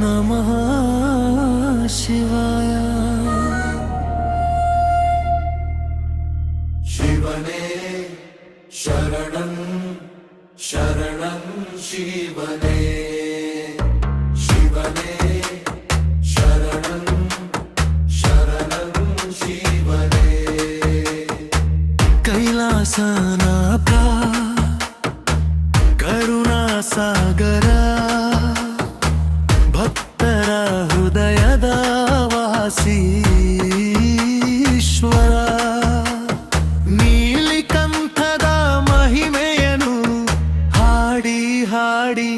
ನಮಃ ಶಿವಾಯ ಶಿವನೇ ಶರಣಂ ಶರಣಂ ಶಿವನೇ ಶಿವನೇ ಶರಣಂ ಶರಣಂ ಶಿವನೇ ಕೈಲಾಸನಾಥ ಕರುಣಾಸಾಗರ ಭಕ್ತರ ಹೃದಯದ ವಾಸೀಶ್ವರ. ನೀಲಿಕಂಠದ ಮಹಿಮೆಯನು ಹಾಡಿ ಹಾಡಿ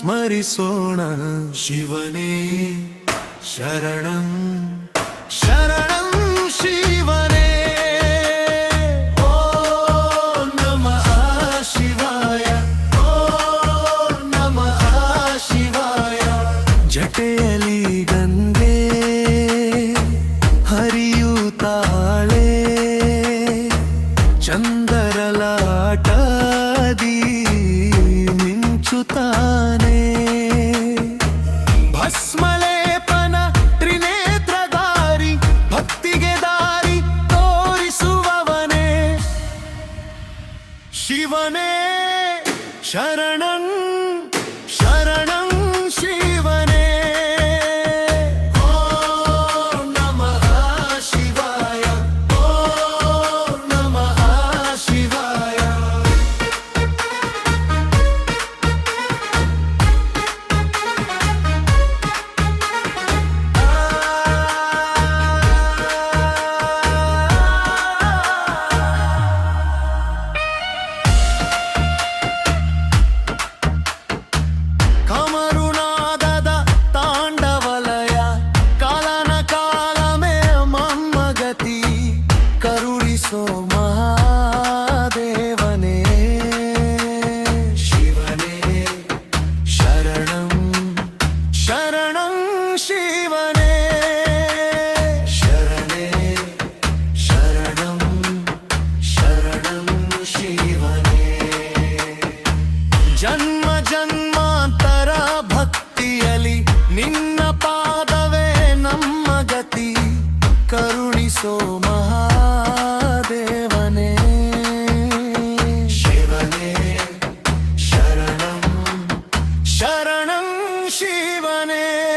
ಸ್ಮರಿಸೋಣ ಶಿವನೇ ಶರಣಂ ಶರಣಂ. ಜಟೆಯಲಿ ಗಂಗೆ ಹರಿಯುತ್ತಾಳೆ ಚಂದರಲಾಟದಿ ಮಿಂಚುತ್ತಾನೆ. ಭಸ್ಮಲೇಪನ ತ್ರಿನೇತ್ರಧಾರಿ ಭಕ್ತಿಗೆ ದಾರಿ ತೋರಿಸುವವನೇ. ಶಿವನೇ ಶರಣಂ ಕರುಣಿಸೋ ಮಹಾದೇವನೇ. ಶಿವನೇ, ಶರಣಂ ಶರಣಂ ಶಿವನೇ. ಶರಣೇ, ಶರಣಂ ಶರಣಂ ಶಿವನೇ. ಜನ್ಮ ಜನ್ಮಾಂತರ ಭಕ್ತಿಯಲಿ ನಿನ್ನ ಪಾದವೇ ನಮ್ಮ ಗತಿ. ಕರುಣಿಸೋ ಮಹಾ Yeah.